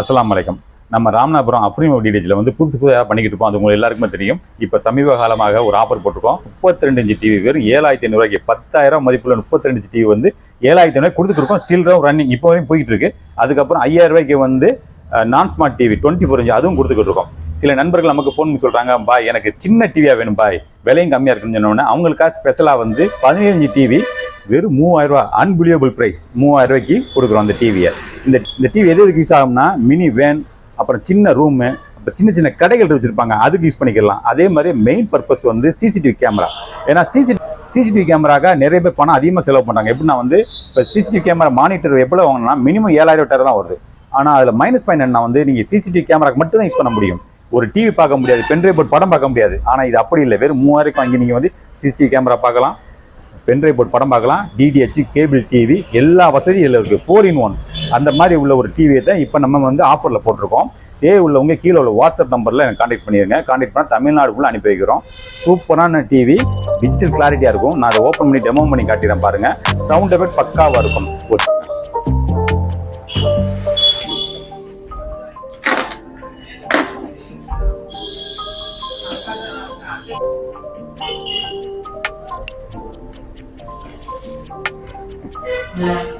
அஸ்லாம் வலைக்கம் நம்ம ராமநாதபுரம் அப்ரீம் டிடிஜில் வந்து புதுசு புதுசாக பண்ணிக்கிட்டு இருப்போம் அது உங்களுக்கு எல்லாருக்குமே தெரியும். இப்போ சமீப காலமாக ஒரு ஆஃபர் போட்டிருக்கோம். முப்பத்தி ரெண்டு இன்ச்சு டிவி வெறும் ஏழாயிரத்தி ஐநூறுவாய்க்கு பத்தாயிரம் மதிப்புள்ள முப்பத்தி ரெண்டு இன்ச்சு டிவி வந்து ஏழாயிரத்தி ஐநூறு கொடுத்துருக்கோம் ஸ்டில் ரன்னிங் இப்போ வரையும் போயிட்டு இருக்கு. அதுக்கப்புறம் ஐயாயிரம் ரூபாய்க்கு வந்து நான் smart TV twenty four inch அதுவும் கொடுத்துக்கிட்டு இருக்கோம். சில நண்பர்கள் நமக்கு ஃபோன் பண்ணி சொல்கிறாங்க பாய் எனக்கு சின்ன டிவியாக வேணும் பாய். விலையும் கம்மியாக இருக்குன்னு சொன்னோன்னே அவங்களுக்காக ஸ்பெஷலாக வந்து பதினேழு டிவி வெறும் மூவாயிரம் ரூபா அன்பிலியபிள் ப்ரைஸ் மூவாயிரம் ரூபாய்க்கு கொடுக்குறோம் அந்த டிவியை இந்த இந்த டிவி எது எதுக்கு யூஸ் ஆகும்னா மினி வேன் அப்புறம் சின்ன ரூமு அப்புறம் சின்ன சின்ன கடைகள் வச்சுருப்பாங்க அதுக்கு யூஸ் பண்ணிக்கலாம். அதே மாதிரி மெயின் பர்பஸ் வந்து சிசிடிவி கேமரா ஏன்னா சிசி சிசிடிவி கேமராக்காக நிறைய பேர் பணம் அதிகமாக செலவு பண்ணுறாங்க எப்படின்னா வந்து இப்போ சிசிடிவி கேமரா மானிட்டர் எவ்வளோ வாங்கினா மினிமம் ஏழாயிரம் எட்டாயிரம் தான் வருது. ஆனால் அதில் மைனஸ் பாயிண்ட் என்ன வந்து நீங்கள் சிசிடிவி கேமராக்கு மட்டும் தான் யூஸ் பண்ண முடியும். ஒரு டிவி பார்க்க முடியாது பென்ட்ரைவ் படம் பார்க்க முடியாது. ஆனால் இது அப்படி இல்லை. வெறும் மூவாயிரம் வாங்கி நீங்கள் வந்து சிசிடிவி கேமரா பார்க்கலாம். பென்ட்ரைவ் போட்டு படம் பார்க்கலாம். டிடிஹெச் கேபிள் டிவி எல்லா வசதியும் இதில் இருக்குது ஃபோர் இன் ஒன் அந்த மாதிரி உள்ள ஒரு டிவியை தான் இப்போ நம்ம வந்து ஆஃபரில் போட்டிருக்கோம். தேவை உள்ளவங்க கீழே உள்ள வாட்ஸ்அப் நம்பரில் எனக்கு காண்டாக்ட் பண்ணிடுங்க காண்டாக்ட் பண்ணால் தமிழ்நாடுக்குள்ளே அனுப்பி வைக்கிறோம். சூப்பரான டிவி டிஜிட்டல் கிளாரிட்டியாக இருக்கும். நான் அதை ஓப்பன் பண்ணி டெமோ பண்ணி காட்டிடுறேன் பாருங்கள் சவுண்ட் எஃபெக்ட் பக்காவாக இருக்கும். ஒரு Seems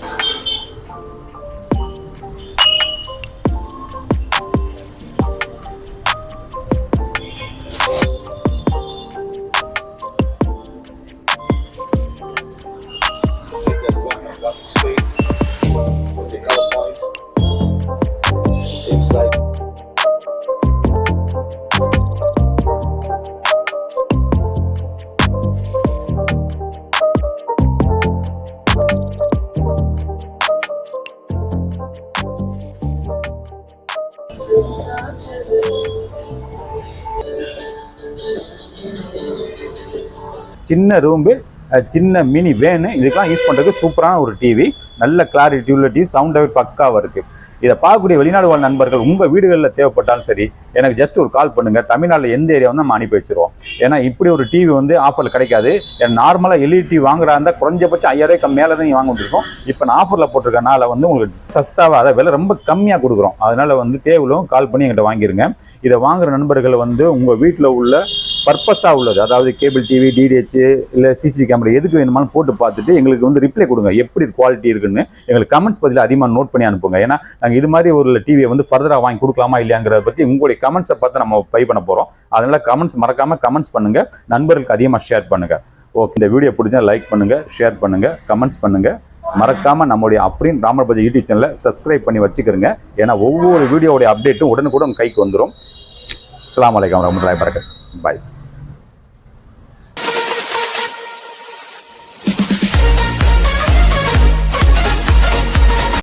சின்ன ரூம்பில் சின்ன மினி வேனு. இதுக்கெல்லாம் யூஸ் பண்ணுறதுக்கு சூப்பரான ஒரு டிவி நல்ல கிளாரிட்டி உள்ள டிவி சவுண்ட் பக்காவாக இருக்குது இதை பார்க்கக்கூடிய வெளிநாடு வாழ் நண்பர்கள் உங்கள் வீடுகளில் தேவைப்பட்டாலும் சரி எனக்கு ஜஸ்ட் ஒரு கால் பண்ணுங்கள் தமிழ்நாட்டில் எந்த ஏரியா வந்து நம்ம அனுப்பி வச்சுருவோம். ஏன்னா இப்படி ஒரு டிவி வந்து ஆஃபரில் கிடைக்காது. ஏன்னா நார்மலாக எல்இடி டிவி வாங்குறா இருந்தால் குறைஞ்சபட்சம் ஐயாயிரம் மேலே தான் வாங்க முடியும். இப்போ நான் ஆஃபரில் போட்டிருக்கனால வந்து உங்களுக்கு சஸ்தாவாக அதை விலை ரொம்ப கம்மியாக கொடுக்குறோம். அதனால் வந்து தேவையிலும் கால் பண்ணி எங்கிட்ட வாங்கிருங்க. இதை வாங்குகிற நண்பர்கள் வந்து உங்கள் வீட்டில் உள்ள பர்பஸாக உள்ளது. அதாவது கேபிள் டிவி டிடிஹெச் இல்லை சிசிடிவி கேமரா எதுக்கு வேணுமாலும் போட்டு பார்த்துட்டு எங்களுக்கு வந்து ரிப்ளை கொடுங்க. எப்படி குவாலிட்டி இருக்குன்னு எங்களுக்கு கமெண்ட்ஸ் பதில் அதிகமாக நோட் பண்ணி அனுப்புங்க. ஏன்னா நாங்கள் இது மாதிரி ஒரு டிவியை வந்து ஃபர்தராக வாங்கி கொடுக்கலாமா இல்லையாங்கிறத பற்றி உங்களுடைய கமெண்ட்ஸை பார்த்து நம்ம பை பண்ண போகிறோம் அதனால் கமெண்ட்ஸ் மறக்காமல் கமெண்ட்ஸ் பண்ணுங்கள் நண்பர்களுக்கு அதிகமாக ஷேர் பண்ணுங்கள் ஓகே இந்த வீடியோ பிடிச்சா லைக் பண்ணுங்கள் ஷேர் பண்ணுங்கள் கமெண்ட்ஸ் பண்ணுங்கள் மறக்காமல் நம்மளுடைய அப்ரீன் ராமர்பஜி யூடியூப் சேனலை சப்ஸ்கிரைப் பண்ணி வச்சுக்கிறோங்க ஏன்னா ஒவ்வொரு வீடியோவுடைய அப்டேட்டும் உடனுக்குடன் கைக்கு வந்துடும் அஸ்லாம் வலைக்கம் வரமத்துல்லாஹி வரகத்து பாய்